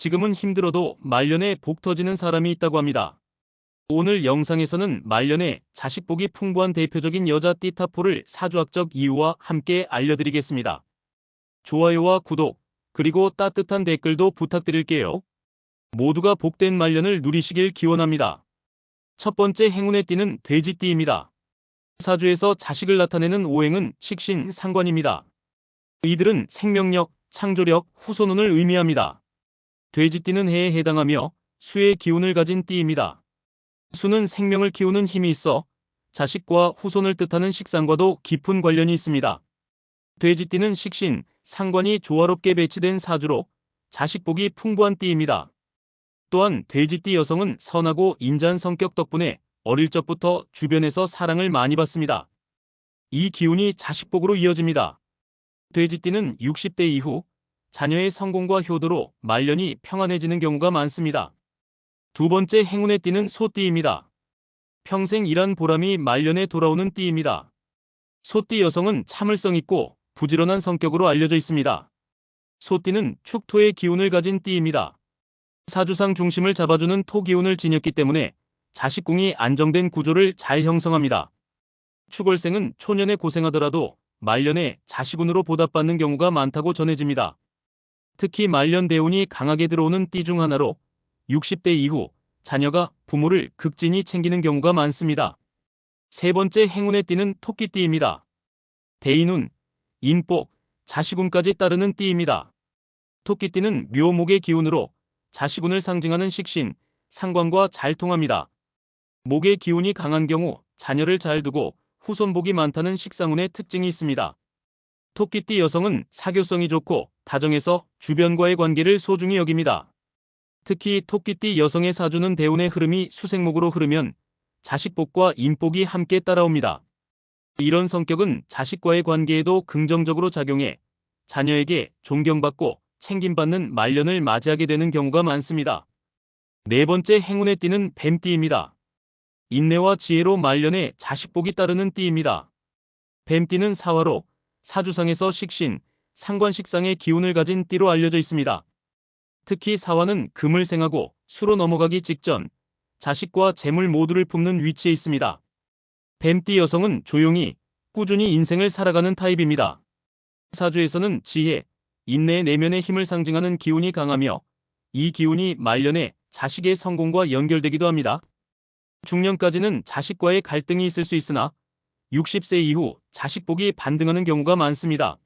지금은 힘들어도 말년에 복 터지는 사람이 있다고 합니다. 오늘 영상에서는 말년에 자식복이 풍부한 대표적인 여자 띠타포를 사주학적 이유와 함께 알려드리겠습니다. 좋아요와 구독, 그리고 따뜻한 댓글도 부탁드릴게요. 모두가 복된 말년을 누리시길 기원합니다. 첫 번째 행운의 띠는 돼지띠입니다. 사주에서 자식을 나타내는 오행은 식신 상관입니다. 이들은 생명력, 창조력, 후손운을 의미합니다. 돼지띠는 해에 해당하며 수의 기운을 가진 띠입니다. 수는 생명을 키우는 힘이 있어 자식과 후손을 뜻하는 식상과도 깊은 관련이 있습니다. 돼지띠는 식신, 상관이 조화롭게 배치된 사주로 자식복이 풍부한 띠입니다. 또한 돼지띠 여성은 선하고 인자한 성격 덕분에 어릴 적부터 주변에서 사랑을 많이 받습니다. 이 기운이 자식복으로 이어집니다. 돼지띠는 60대 이후 자녀의 성공과 효도로 말년이 평안해지는 경우가 많습니다. 두 번째 행운의 띠는 소띠입니다. 평생 일한 보람이 말년에 돌아오는 띠입니다. 소띠 여성은 참을성 있고 부지런한 성격으로 알려져 있습니다. 소띠는 축토의 기운을 가진 띠입니다. 사주상 중심을 잡아주는 토 기운을 지녔기 때문에 자식궁이 안정된 구조를 잘 형성합니다. 축월생은 초년에 고생하더라도 말년에 자식운으로 보답받는 경우가 많다고 전해집니다. 특히 말년 대운이 강하게 들어오는 띠 중 하나로 60대 이후 자녀가 부모를 극진히 챙기는 경우가 많습니다. 세 번째 행운의 띠는 토끼띠입니다. 대인운, 인복, 자식운까지 따르는 띠입니다. 토끼띠는 묘목의 기운으로 자식운을 상징하는 식신, 상관과 잘 통합니다. 목의 기운이 강한 경우 자녀를 잘 두고 후손복이 많다는 식상운의 특징이 있습니다. 토끼띠 여성은 사교성이 좋고 다정해서 주변과의 관계를 소중히 여깁니다. 특히 토끼띠 여성의 사주는 대운의 흐름이 수생목으로 흐르면 자식복과 인복이 함께 따라옵니다. 이런 성격은 자식과의 관계에도 긍정적으로 작용해 자녀에게 존경받고 챙김받는 말년을 맞이하게 되는 경우가 많습니다. 네 번째 행운의 띠는 뱀띠입니다. 인내와 지혜로 말년에 자식복이 따르는 띠입니다. 뱀띠는 사화로 사주상에서 식신, 상관식상의 기운을 가진 띠로 알려져 있습니다. 특히 사화는 금을 생하고 수로 넘어가기 직전 자식과 재물 모두를 품는 위치에 있습니다. 뱀띠 여성은 조용히 꾸준히 인생을 살아가는 타입입니다. 사주에서는 지혜, 인내의 내면의 힘을 상징하는 기운이 강하며 이 기운이 말년에 자식의 성공과 연결되기도 합니다. 중년까지는 자식과의 갈등이 있을 수 있으나 60세 이후 자식 복이 반등하는 경우가 많습니다.